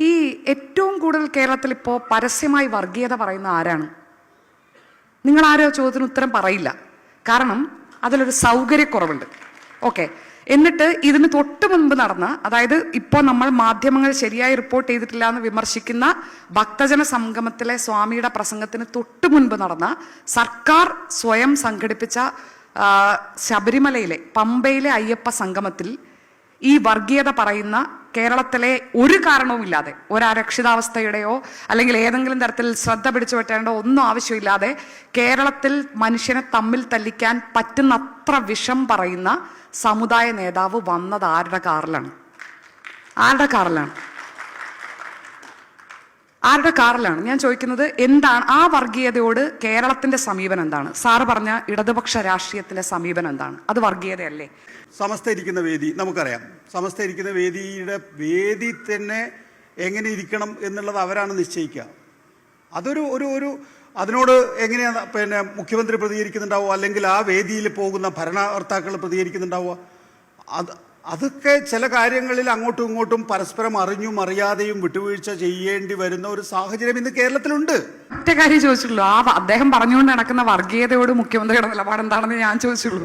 ഈ ഏറ്റവും കൂടുതൽ കേരളത്തിൽ ഇപ്പോൾ പരസ്യമായി വർഗീയത പറയുന്ന ആരാണ്? നിങ്ങൾ ആരോ ചോദ്യത്തിന് ഉത്തരം പറയില്ല. കാരണം അതിലൊരു സൗകര്യക്കുറവുണ്ട്. ഓക്കെ. എന്നിട്ട് ഇതിന് തൊട്ട് മുൻപ് നടന്ന അതായത് ഇപ്പോൾ നമ്മൾ മാധ്യമങ്ങൾ ശരിയായി റിപ്പോർട്ട് ചെയ്തിട്ടില്ല എന്ന് വിമർശിക്കുന്ന ഭക്തജന സംഗമത്തിലെ സ്വാമിയുടെ പ്രസംഗത്തിന് തൊട്ട് മുൻപ് നടന്ന സർക്കാർ സ്വയം സംഘടിപ്പിച്ച ശബരിമലയിലെ പമ്പയിലെ അയ്യപ്പ സംഗമത്തിൽ ഈ വർഗീയത പറയുന്ന കേരളത്തിലെ ഒരു കാരണവുമില്ലാതെ ഒരരക്ഷിതാവസ്ഥയുടെയോ അല്ലെങ്കിൽ ഏതെങ്കിലും തരത്തിൽ ശ്രദ്ധ പിടിച്ചു പറ്റേണ്ട ഒന്നും ആവശ്യമില്ലാതെ കേരളത്തിൽ മനുഷ്യനെ തമ്മിൽ തല്ലിക്കാൻ പറ്റുന്നത്ര വിഷം പറയുന്ന സമുദായ നേതാവ് വന്നത് ആരുടെ കാറിലാണ്? ആരുടെ കാറിലാണ്? ആരുടെ കാറിലാണ്? ഞാൻ ചോദിക്കുന്നത് എന്താണ് ആ വർഗീയതയോട് കേരളത്തിന്റെ സമീപനം എന്താണ്? സാറ് പറഞ്ഞ ഇടതുപക്ഷ രാഷ്ട്രീയത്തിലെ സമീപനം എന്താണ്? അത് വർഗീയതയല്ലേ? സമസ്ത ഇരിക്കുന്ന വേദി നമുക്കറിയാം. സമസ്ത ഇരിക്കുന്ന വേദിയുടെ വേദി തന്നെ എങ്ങനെ ഇരിക്കണം എന്നുള്ളത് അവരാണ് നിശ്ചയിക്കുക. അതൊരു ഒരു ഒരു അതിനോട് എങ്ങനെയാണ് പിന്നെ മുഖ്യമന്ത്രി പ്രതികരിക്കുന്നുണ്ടാവുക? അല്ലെങ്കിൽ ആ വേദിയിൽ പോകുന്ന ഭരണകർത്താക്കൾ പ്രതികരിക്കുന്നുണ്ടാവുക? അത് അതൊക്കെ ചില കാര്യങ്ങളിൽ അങ്ങോട്ടും ഇങ്ങോട്ടും പരസ്പരം അറിഞ്ഞും അറിയാതെയും വിട്ടുവീഴ്ച ചെയ്യേണ്ടി വരുന്ന ഒരു സാഹചര്യം ഇന്ന് കേരളത്തിലുണ്ട്. ഒറ്റ കാര്യം ചോദിച്ചുള്ളൂ ആ അദ്ദേഹം പറഞ്ഞുകൊണ്ട് നടക്കുന്ന വർഗീയതയോട് മുഖ്യമന്ത്രിയുടെ നിലപാട് എന്താണെന്ന് ഞാൻ ചോദിച്ചുള്ളൂ